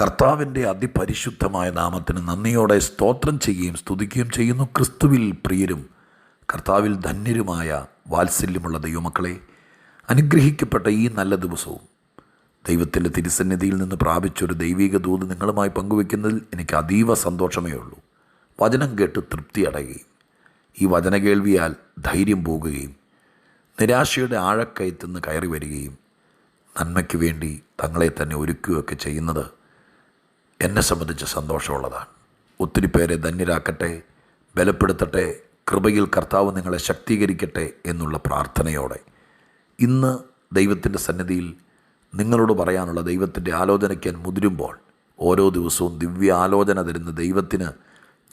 കർത്താവിന്റെ അതിപരിശുദ്ധമായ നാമത്തിന് നന്ദിയോടെ സ്തോത്രം ചെയ്യുകയും സ്തുതിക്കുകയും ചെയ്യുന്നു. ക്രിസ്തുവിൽ പ്രിയരും കർത്താവിൽ ധന്യരുമായ വാത്സല്യമുള്ള ദൈവമക്കളെ അനുഗ്രഹിക്കപ്പെട്ട ഈ നല്ല ദിവസവും ദൈവത്തിന്റെ തിരുസന്നിധിയിൽ നിന്ന് പ്രാപിച്ചൊരു ദൈവിക ദൂത് നിങ്ങളുമായി പങ്കുവെക്കുന്നതിൽ എനിക്ക് അതീവ സന്തോഷമേ ഉള്ളൂ. വചനം കേട്ട് തൃപ്തി അടയുകയും ഈ വചന കേൾവിയാൽ ധൈര്യം പോകുകയും നിരാശയുടെ ആഴക്കയത്തുനിന്ന് കയറി വരികയും നന്മയ്ക്ക് വേണ്ടി തങ്ങളെ തന്നെ ഒരുക്കുകയൊക്കെ ചെയ്യുന്നത് എന്നെ സംബന്ധിച്ച് സന്തോഷമുള്ളതാണ്. ഒത്തിരി പേരെ ധന്യരാക്കട്ടെ ബലപ്പെടുത്തട്ടെ കൃപയിൽ കർത്താവ് നിങ്ങളെ ശക്തീകരിക്കട്ടെ എന്നുള്ള പ്രാർത്ഥനയോടെ. ഇന്ന് ദൈവത്തിന്റെ സന്നിധിയിൽ നിങ്ങളോട് പറയാനുള്ള ദൈവത്തിന്റെ ആലോചനയ്ക്ക് ഞാൻ മുതിരുമ്പോൾ ഓരോ ദിവസവും ദിവ്യ ആലോചന തരുന്ന ദൈവത്തിന്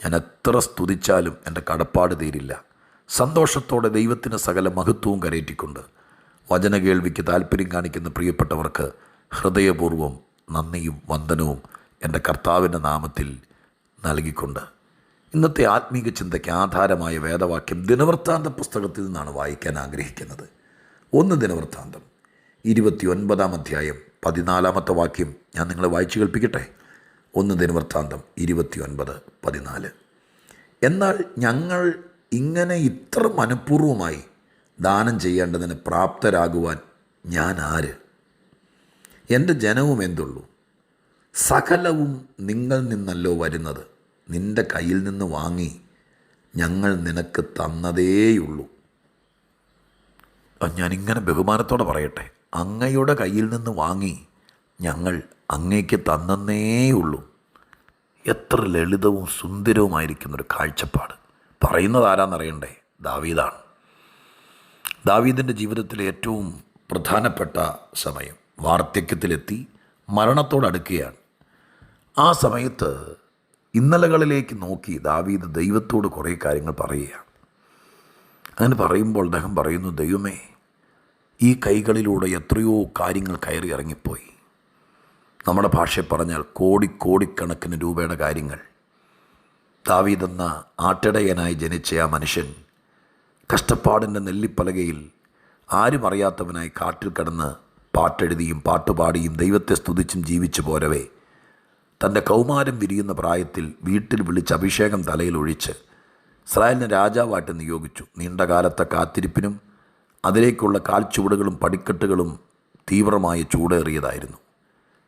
ഞാൻ എത്ര സ്തുതിച്ചാലും എന്റെ കടപ്പാട് തീരില്ല. സന്തോഷത്തോടെ ദൈവത്തിന് സകല മഹത്വവും കരയറ്റിക്കൊണ്ട് വചന കേൾവിക്ക് താല്പര്യം കാണിക്കുന്ന പ്രിയപ്പെട്ടവർക്ക് ഹൃദയപൂർവം നന്ദിയും വന്ദനവും എന്റെ കർത്താവിന്റെ നാമത്തിൽ നൽകിക്കൊണ്ട് ഇന്നത്തെ ആത്മീക ചിന്തയ്ക്ക് ആധാരമായ വേദവാക്യം ദിനവൃത്താന്ത പുസ്തകത്തിൽ നിന്നാണ് വായിക്കാൻ ആഗ്രഹിക്കുന്നത്. ഒന്ന് ദിനവൃത്താന്തം. ഇരുപത്തി ഒൻപതാം അധ്യായം പതിനാലാമത്തെ വാക്യം ഞാൻ നിങ്ങളെ വായിച്ചു കേൾപ്പിക്കട്ടെ? ഒന്ന് ദിനവൃത്താന്തം ഇരുപത്തി ഒൻപത് പതിനാല്. എന്നാൽ ഞങ്ങൾ ഇങ്ങനെ ഇത്ര മനഃപൂർവമായി ദാനം ചെയ്യേണ്ടതിന് പ്രാപ്തരാകുവാൻ ഞാൻ ആര്? എന്റെ ജനവും എന്തുള്ളൂ? സകലവും നിങ്ങൾ നിന്നല്ലോ വരുന്നത്. നിന്റെ കയ്യിൽ നിന്ന് വാങ്ങി ഞങ്ങൾ നിനക്ക് തന്നതേയുള്ളൂ. ഞാനിങ്ങനെ ബഹുമാനത്തോടെ പറയട്ടെ. അങ്ങയുടെ കയ്യിൽ നിന്ന് വാങ്ങി ഞങ്ങൾ അങ്ങേക്ക് തന്നേയുള്ളൂ എത്ര ലളിതവും സുന്ദരവുമായിരിക്കുന്നൊരു കാഴ്ചപ്പാട്. പറയുന്നത് ആരാന്നറിയണ്ടേ? ദാവീദാണ്. ദാവീദിന്റെ ജീവിതത്തിലെ ഏറ്റവും പ്രധാനപ്പെട്ട സമയം. വാർദ്ധക്യത്തിലെത്തി മരണത്തോടടുക്കുകയാണ്. ആ സമയത്ത് ഇന്നലകളിലേക്ക് നോക്കി ദാവീദ് ദൈവത്തോട് കുറേ കാര്യങ്ങൾ പറയുകയാണ്. അങ്ങനെ പറയുമ്പോൾ അദ്ദേഹം പറയുന്നു ദൈവമേ ഈ കൈകളിലൂടെ എത്രയോ കാര്യങ്ങൾ കയറി ഇറങ്ങിപ്പോയി. നമ്മുടെ ഭാഷയിൽ പറഞ്ഞാൽ കോടി കോടിക്കണക്കിന് രൂപയുടെ കാര്യങ്ങൾ. ദാവീദെന്ന ആട്ടിടയനായി ജനിച്ച ആ മനുഷ്യൻ കഷ്ടപ്പാടിന്റെ നെല്ലിപ്പലകയിൽ ആരും അറിയാത്തവനായി കാട്ടിൽ കടന്ന് പാട്ടെഴുതിയും പാട്ടുപാടിയും ദൈവത്തെ സ്തുതിച്ചും ജീവിച്ചു പോരവേ. തന്റെ കൗമാരം വിരിയുന്ന പ്രായത്തിൽ വീട്ടിൽ വിളിച്ച് അഭിഷേകം തലയിൽ ഒഴിച്ച് ഇസ്രായേലിനെ രാജാവായിട്ട് നിയോഗിച്ചു. നീണ്ടകാലത്തെ കാത്തിരിപ്പിനും അതിലേക്കുള്ള കാൽച്ചുവടുകളും പടിക്കെട്ടുകളും തീവ്രമായ ചൂടേറിയതായിരുന്നു.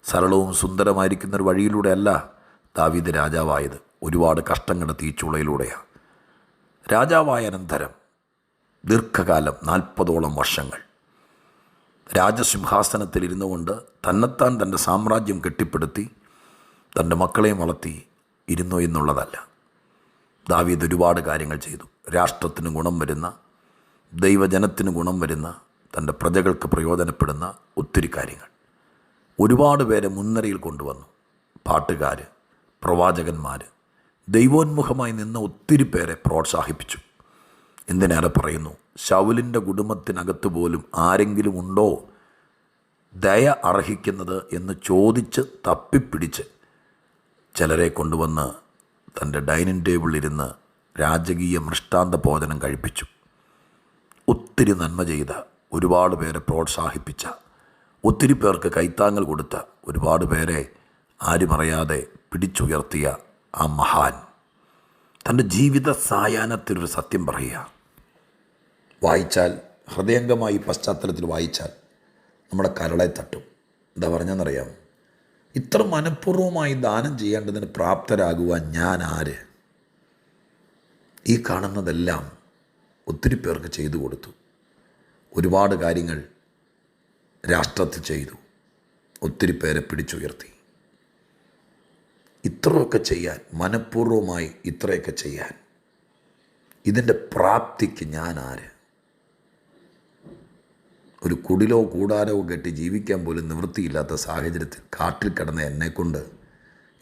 സരളവും സുന്ദരമായിരിക്കുന്ന ഒരു വഴിയിലൂടെയല്ല ദാവീദ് രാജാവായത്. ഒരുപാട് കഷ്ടങ്ങളുടെ തീച്ചുളയിലൂടെയാണ്. രാജാവായ അനന്തരം ദീർഘകാലം നാൽപ്പതോളം വർഷങ്ങൾ രാജസിംഹാസനത്തിൽ ഇരുന്നുകൊണ്ട് തന്നെത്താൻ തന്റെ സാമ്രാജ്യം കെട്ടിപ്പടുത്തി തന്റെ മക്കളെയും വളർത്തി ഇരുന്നു എന്നുള്ളതല്ല. ദാവീദ് ഒരുപാട് കാര്യങ്ങൾ ചെയ്തു. രാഷ്ട്രത്തിന് ഗുണം വരുന്ന ദൈവജനത്തിന് ഗുണം വരുന്ന തന്റെ പ്രജകൾക്ക് പ്രയോജനപ്പെടുന്ന ഒത്തിരി കാര്യങ്ങൾ. ഒരുപാട് പേരെ മുൻനിരയിൽ കൊണ്ടുവന്നു. പാട്ടുകാർ പ്രവാചകന്മാർ ദൈവോന്മുഖമായി നിന്ന ഒത്തിരി പേരെ പ്രോത്സാഹിപ്പിച്ചു. എന്തിനേറെ പറയുന്നു? ശൗലിന്റെ കുടുംബത്തിനകത്ത് പോലും ആരെങ്കിലും ഉണ്ടോ? ദയ അർഹിക്കുന്നത് എന്ന് ചോദിച്ച് തപ്പിപ്പിടിച്ച് ചിലരെ കൊണ്ടുവന്ന് തന്റെ ഡൈനിങ് ടേബിളിൽ ഇരുന്ന് രാജകീയ മൃഷ്ടാന്ത ഭോജനം കഴിപ്പിച്ചു. ഒത്തിരി നന്മ ചെയ്ത ഒരുപാട് പേരെ പ്രോത്സാഹിപ്പിച്ച ഒത്തിരി പേർക്ക് കൈത്താങ്ങൽ കൊടുത്ത ഒരുപാട് പേരെ ആരുമറിയാതെ പിടിച്ചുയർത്തിയ ആ മഹാൻ. തന്റെ ജീവിത സായാഹ്നത്തിലൊരു സത്യം പറയുക. വായിച്ചാൽ ഹൃദയംഗമായി പശ്ചാത്തലത്തിൽ വായിച്ചാൽ നമ്മുടെ കരളെ തട്ടും. എന്താ പറഞ്ഞെന്നറിയാം ഇത്ര മനഃപൂർവമായി ദാനം ചെയ്യേണ്ടതിന് പ്രാപ്തരാകുവാൻ ഞാൻ ആര്? ഈ കാണുന്നതെല്ലാം ഒത്തിരി പേർക്ക് ചെയ്തു കൊടുത്തു. ഒരുപാട് കാര്യങ്ങൾ രാഷ്ട്രത്തിൽ ചെയ്തു. ഒത്തിരി പേരെ പിടിച്ചുയർത്തി. ഇത്രയൊക്കെ ചെയ്യാൻ മനഃപൂർവമായി ഇത്രയൊക്കെ ചെയ്യാൻ ഇതിന്റെ പ്രാപ്തിക്ക് ഞാൻ ആര്? ഒരു കുടിലോ കൂടാരോ കെട്ടി ജീവിക്കാൻ പോലും നിവൃത്തിയില്ലാത്ത സാഹചര്യത്തിൽ കാട്ടിൽ കിടന്ന എന്നെക്കൊണ്ട്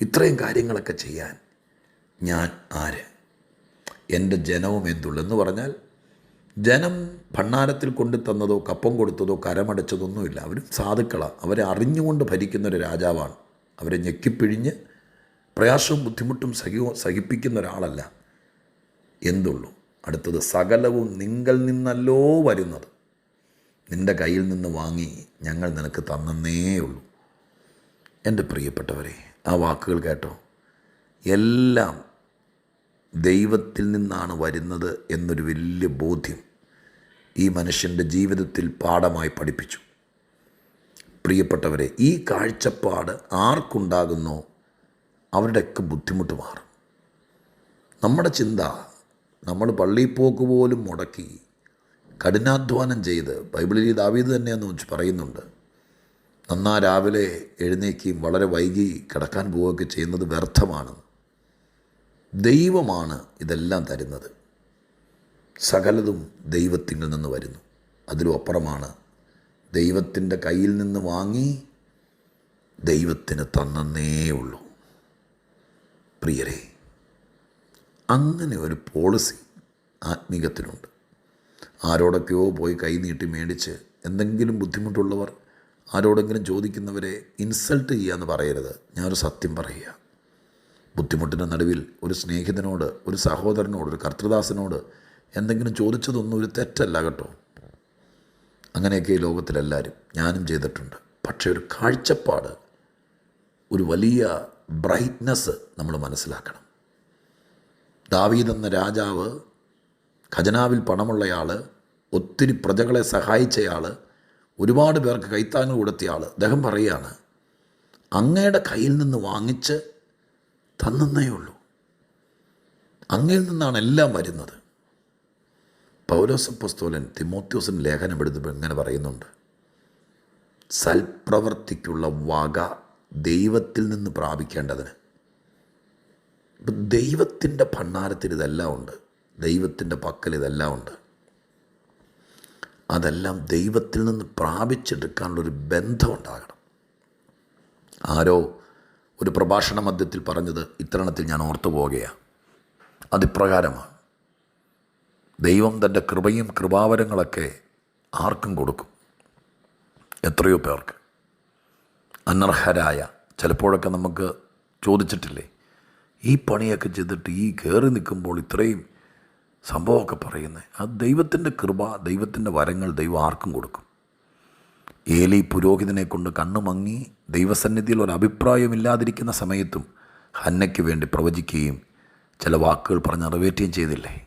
ഇത്രയും കാര്യങ്ങളൊക്കെ ചെയ്യാൻ ഞാൻ ആര്? എന്റെ ജനവും എന്തുള്ളെന്ന് പറഞ്ഞാൽ ജനം ഭണ്ണാരത്തിൽ കൊണ്ടു തന്നതോ കപ്പം കൊടുത്തതോ കരമടച്ചതൊന്നുമില്ല. അവരും സാധുക്കളാണ് അവരെ അറിഞ്ഞുകൊണ്ട് ഭരിക്കുന്ന ഒരു രാജാവാണ്. അവരെ ഞെക്കിപ്പിഴിഞ്ഞ് പ്രയാസവും ബുദ്ധിമുട്ടും സഹി സഹിപ്പിക്കുന്ന ഒരാളല്ല എന്തുള്ളൂ? അടുത്തത് സകലവും നിങ്ങൾ നിന്നല്ലോ വരുന്നത്. നിന്റെ കയ്യിൽ നിന്ന് വാങ്ങി ഞങ്ങൾ നിനക്ക് തന്നേ ഉള്ളൂ. എന്റെ പ്രിയപ്പെട്ടവരെ ആ വാക്കുകൾ കേട്ടോ. എല്ലാം ദൈവത്തിൽ നിന്നാണ് വരുന്നത് എന്നൊരു വലിയ ബോധ്യം ഈ മനുഷ്യന്റെ ജീവിതത്തിൽ പാഠമായി പഠിപ്പിച്ചു. പ്രിയപ്പെട്ടവരെ ഈ കാഴ്ചപ്പാട് ആർക്കുണ്ടാകുന്നോ അവരുടെയൊക്കെ ബുദ്ധിമുട്ട് മാറും. നമ്മുടെ ചിന്ത നമ്മൾ പള്ളിപ്പോക്ക് പോക്ക് പോലും മുടക്കി കഠിനാധ്വാനം ചെയ്ത് ബൈബിളിൽ ഈ ദാവീദ് തന്നെയെന്ന് പറയുന്നുണ്ട്. നന്നാ രാവിലെ എഴുന്നേക്കുകയും വളരെ വൈകി കിടക്കാൻ പോവുകയൊക്കെ ചെയ്യുന്നത് വ്യർത്ഥമാണ്. ദൈവമാണ് ഇതെല്ലാം തരുന്നത്. സകലതും ദൈവത്തിൽ നിന്ന് വരുന്നു. അതിലും അപ്പുറമാണ്. ദൈവത്തിന്റെ കയ്യിൽ നിന്ന് വാങ്ങി ദൈവത്തിന് തന്നേ ഉള്ളൂ. പ്രിയരെ അങ്ങനെ ഒരു പോളിസി ആത്മീകത്തിനുണ്ട്. ആരോടൊക്കെയോ പോയി കൈനീട്ടി മേടിച്ച് എന്തെങ്കിലും ബുദ്ധിമുട്ടുള്ളവർ ആരോടെങ്കിലും ചോദിക്കുന്നവരെ ഇൻസൾട്ട് ചെയ്യാന്ന് പറയരുത്. ഞാനൊരു സത്യം പറയുക. ബുദ്ധിമുട്ടിന്റെ നടുവിൽ ഒരു സ്നേഹിതനോട് ഒരു സഹോദരനോട് ഒരു കർത്തൃദാസനോട് എന്തെങ്കിലും ചോദിച്ചതൊന്നും ഒരു തെറ്റല്ല കേട്ടോ. അങ്ങനെയൊക്കെ ഈ ലോകത്തിലെല്ലാവരും ഞാനും ചെയ്തിട്ടുണ്ട്. പക്ഷേ ഒരു കാഴ്ചപ്പാട് ഒരു വലിയ ബ്രൈറ്റ്നസ് നമ്മൾ മനസ്സിലാക്കണം. ദാവീദ് എന്ന രാജാവ് ഖജനാവിൽ പണമുള്ളയാൾ ഒത്തിരി പ്രജകളെ സഹായിച്ചയാൾ ഒരുപാട് പേർക്ക് കൈത്താങ്ങൾ കൊടുത്തിയാൾ അദ്ദേഹം പറയുകയാണ് അങ്ങയുടെ കയ്യിൽ നിന്ന് വാങ്ങിച്ച് തന്നേ ഉള്ളൂ. അങ്ങയിൽ നിന്നാണ് എല്ലാം വരുന്നത്. പൗലോസപ്പസ്തോലൻ തിമോത്യോസിന് ലേഖനം എടുത്തപ്പോൾ ഇങ്ങനെ പറയുന്നുണ്ട് സൽപ്രവർത്തിക്കുള്ള വക ദൈവത്തിൽ നിന്ന് പ്രാപിക്കേണ്ടതിന്. ദൈവത്തിന്റെ ഭണ്ണാരത്തിൽ ഇതെല്ലാം ഉണ്ട്. ദൈവത്തിന്റെ പക്കൽ ഇതെല്ലാം ഉണ്ട്. അതെല്ലാം ദൈവത്തിൽ നിന്ന് പ്രാപിച്ചെടുക്കാനുള്ളൊരു ബന്ധമുണ്ടാകണം. ആരോ ഒരു പ്രഭാഷണ മധ്യത്തിൽ പറഞ്ഞത് ഇത്തരണത്തിൽ ഞാൻ ഓർത്തു പോവുകയാണ് അതിപ്രകാരമാണ്. ദൈവം തന്റെ കൃപയും കൃപാവരങ്ങളൊക്കെ ആർക്കും കൊടുക്കും? എത്രയോ പേർക്ക്. അനർഹരായ ചിലപ്പോഴൊക്കെ നമുക്ക് ചോദിച്ചിട്ടില്ലേ ഈ പണിയൊക്കെ ചെയ്തിട്ട് ഈ കയറി നിൽക്കുമ്പോൾ ഇത്രയും സംഭവമൊക്കെ പറയുന്നത്. ആ ദൈവത്തിന്റെ കൃപ ദൈവത്തിന്റെ വരങ്ങൾ ദൈവം ആർക്കും കൊടുക്കും. ഏലി പുരോഹിതനെ കൊണ്ട് കണ്ണു മങ്ങി ദൈവസന്നിധിയിൽ ഒരു അഭിപ്രായമില്ലാതിരിക്കുന്ന സമയത്തും ഹന്നയ്ക്ക് വേണ്ടി പ്രവചിക്കുകയും ചില വാക്കുകൾ പറഞ്ഞ് നിറവേറ്റുകയും ചെയ്തില്ലേ?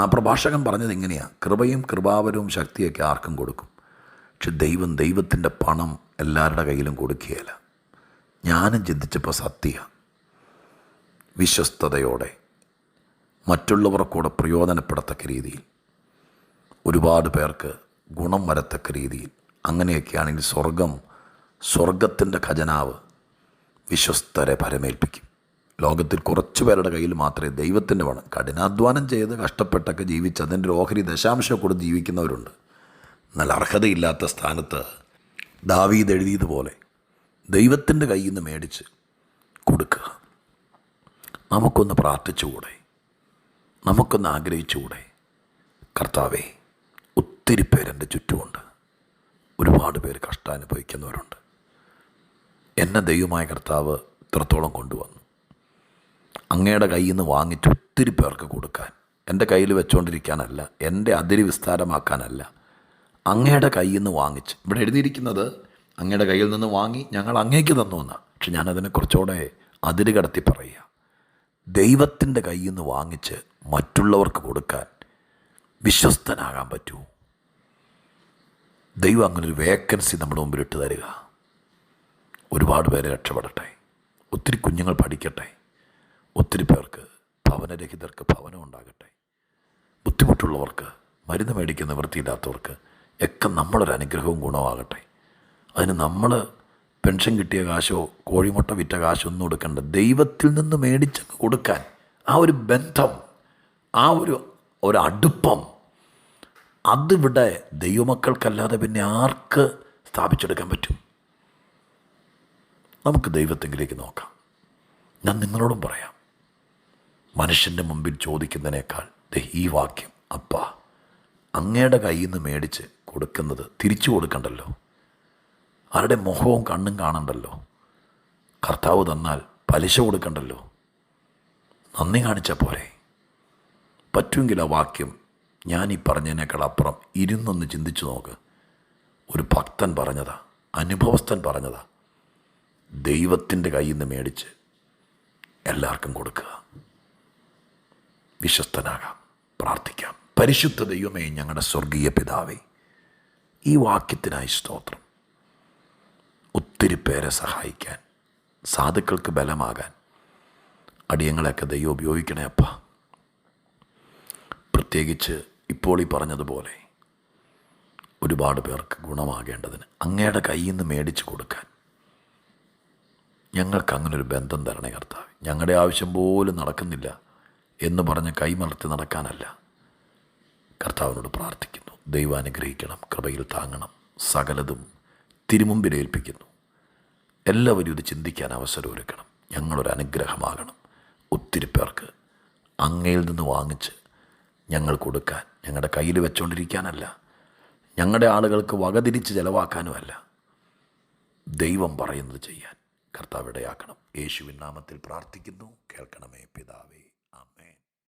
ആ പ്രഭാഷകൻ പറഞ്ഞത് ഇങ്ങനെയാണ് കൃപയും കൃപാവരവും ശക്തിയൊക്കെ ആർക്കും കൊടുക്കും. പക്ഷെ ദൈവം ദൈവത്തിന്റെ പണം എല്ലാവരുടെ കയ്യിലും കൊടുക്കുകയില്ല. ഞാനും ചിന്തിച്ചപ്പോൾ സത്യ വിശ്വസ്തയോടെ മറ്റുള്ളവർക്കൂടെ പ്രയോജനപ്പെടത്തക്ക രീതിയിൽ. ഒരുപാട് പേർക്ക് ഗുണം വരത്തക്ക രീതിയിൽ. അങ്ങനെയൊക്കെയാണെങ്കിൽ സ്വർഗം സ്വർഗത്തിന്റെ ഖജനാവ് വിശ്വസ്തരെ പരമേൽപ്പിക്കും ലോകത്തിൽ കുറച്ച് പേരുടെ കയ്യിൽ മാത്രമേ ദൈവത്തിന്റെ പണം കഠിനാധ്വാനം ചെയ്ത് കഷ്ടപ്പെട്ടൊക്കെ ജീവിച്ച് അതിന്റെ ഓഹരി ദശാംശം കൂടെ ജീവിക്കുന്നവരുണ്ട്. എന്നാൽ അർഹതയില്ലാത്ത സ്ഥാനത്ത് ദാവീദ് എഴുതിയതുപോലെ ദൈവത്തിന്റെ കയ്യിൽ നിന്ന് മേടിച്ച് കൊടുക്കുക. നമുക്കൊന്ന് പ്രാർത്ഥിച്ചുകൂടെ? നമുക്കൊന്ന് ആഗ്രഹിച്ചുകൂടെ? കർത്താവേ ഒത്തിരി പേരെന്റെ ചുറ്റുമുണ്ട്. ഒരുപാട് പേര് കഷ്ടാനുഭവിക്കുന്നവരുണ്ട്. എന്നെ ദൈവമായ കർത്താവ് ഇത്രത്തോളം കൊണ്ടുവന്നു. അങ്ങയുടെ കയ്യിൽ നിന്ന് വാങ്ങിച്ച് ഒത്തിരി പേർക്ക് കൊടുക്കാൻ എന്റെ കയ്യിൽ വെച്ചുകൊണ്ടിരിക്കാനല്ല എന്റെ അതിരി വിസ്താരമാക്കാനല്ല അങ്ങയുടെ കയ്യിൽ നിന്ന് വാങ്ങിച്ച് ഇവിടെ എഴുതിയിരിക്കുന്നത് അങ്ങയുടെ കയ്യിൽ നിന്ന് വാങ്ങി ഞങ്ങൾ അങ്ങേക്ക് തന്നു എന്നാണ് പക്ഷെ ഞാനതിനെ കുറച്ചുകൂടെ അതിര് കടത്തി പറയുക. ദൈവത്തിന്റെ കയ്യിൽ നിന്ന് വാങ്ങിച്ച് മറ്റുള്ളവർക്ക് കൊടുക്കാൻ വിശ്വസ്തനാകാൻ പറ്റുമോ ദൈവം അങ്ങനൊരു വേക്കൻസി നമ്മുടെ മുമ്പിൽ ഇട്ട് തരിക. ഒരുപാട് പേര് രക്ഷപ്പെടട്ടെ. ഒത്തിരി കുഞ്ഞുങ്ങൾ പഠിക്കട്ടെ. ഒത്തിരി പേർക്ക് ഭവനരഹിതർക്ക് ഭവനം ഉണ്ടാകട്ടെ. ബുദ്ധിമുട്ടുള്ളവർക്ക് മരുന്ന് മേടിക്കുന്ന വൃത്തിയില്ലാത്തവർക്ക് ഒക്കെ നമ്മളൊരു അനുഗ്രഹവും ഗുണമാകട്ടെ അതിന് നമ്മൾ പെൻഷൻ കിട്ടിയ കാശോ കോഴിമുട്ട വിറ്റ കാശോ ഒന്നും കൊടുക്കണ്ട ദൈവത്തിൽ നിന്ന് മേടിച്ചങ്ങ് കൊടുക്കാൻ ആ ഒരു ബന്ധം ആ ഒരു ഒരു അടുപ്പം അതിവിടെ ദൈവമക്കൾക്കല്ലാതെ പിന്നെ ആർക്ക് സ്ഥാപിച്ചെടുക്കാൻ പറ്റും? നമുക്ക് ദൈവത്തെങ്കിലേക്ക് നോക്കാം. ഞാൻ നിങ്ങളോടും പറയാം. മനുഷ്യന്റെ മുമ്പിൽ ചോദിക്കുന്നതിനേക്കാൾ ഈ വാക്യം അപ്പ അങ്ങയുടെ കയ്യിൽ നിന്ന് മേടിച്ച് കൊടുക്കുന്നത് തിരിച്ചു കൊടുക്കണ്ടല്ലോ. ആരുടെ മുഖവും കണ്ണും കാണണ്ടല്ലോ? കർത്താവ് തന്നാൽ പലിശ കൊടുക്കണ്ടല്ലോ? നന്ദി കാണിച്ച പോരെ. പറ്റുമെങ്കിൽ ആ വാക്യം ഞാൻ ഈ പറഞ്ഞതിനേക്കാൾ അപ്പുറം ഇരുന്നൊന്ന് ചിന്തിച്ചു നോക്ക്. ഒരു ഭക്തൻ പറഞ്ഞതാ അനുഭവസ്ഥൻ പറഞ്ഞതാ. ദൈവത്തിന്റെ കയ്യിൽ നിന്ന് മേടിച്ച് എല്ലാവർക്കും കൊടുക്കുക. വിശ്വസ്തനാകാം പ്രാർത്ഥിക്കാം. പരിശുദ്ധ ദൈവമേ ഞങ്ങളുടെ സ്വർഗീയ പിതാവേ ഈ വാക്യത്തിനായി സ്തോത്രം. ഒത്തിരി പേരെ സഹായിക്കാൻ സാധുക്കൾക്ക് ബലമാകാൻ അടിയങ്ങളെയൊക്കെ ദൈവം ഉപയോഗിക്കണേ അപ്പ. പ്രത്യേകിച്ച് ഇപ്പോൾ ഈ പറഞ്ഞതുപോലെ ഒരുപാട് പേർക്ക് ഗുണമാകേണ്ടതിന് അങ്ങയുടെ കയ്യിൽ നിന്ന് മേടിച്ച് കൊടുക്കാൻ ഞങ്ങൾക്ക് അങ്ങനൊരു ബന്ധം തരണേ കർത്താവ്. ഞങ്ങളുടെ ആവശ്യം പോലും നടക്കുന്നില്ല എന്ന് പറഞ്ഞ് കൈമലർത്തി നടക്കാനല്ല. കർത്താവിനോട് പ്രാർത്ഥിക്കുന്നു. ദൈവം അനുഗ്രഹിക്കണം കൃപയിൽ താങ്ങണം സകലതും തിരുമുമ്പിൽ ഏൽപ്പിക്കുന്നു എല്ലാവരും ഇത് ചിന്തിക്കാൻ അവസരം ഒരുക്കണം ഞങ്ങളൊരു അനുഗ്രഹമാകണം ഒത്തിരി പേർക്ക് അങ്ങയിൽ നിന്ന് വാങ്ങിച്ച് ഞങ്ങൾ കൊടുക്കാൻ ഞങ്ങളുടെ കയ്യിൽ വെച്ചുകൊണ്ടിരിക്കാനല്ല ഞങ്ങളുടെ ആളുകൾക്ക് വകതിരിച്ച് ചിലവാക്കാനുമല്ല. ദൈവം പറയുന്നത് ചെയ്യാൻ കർത്താവിടയാക്കണം യേശുവിൻ നാമത്തിൽ പ്രാർത്ഥിക്കുന്നു. കേൾക്കണമേ പിതാവേ.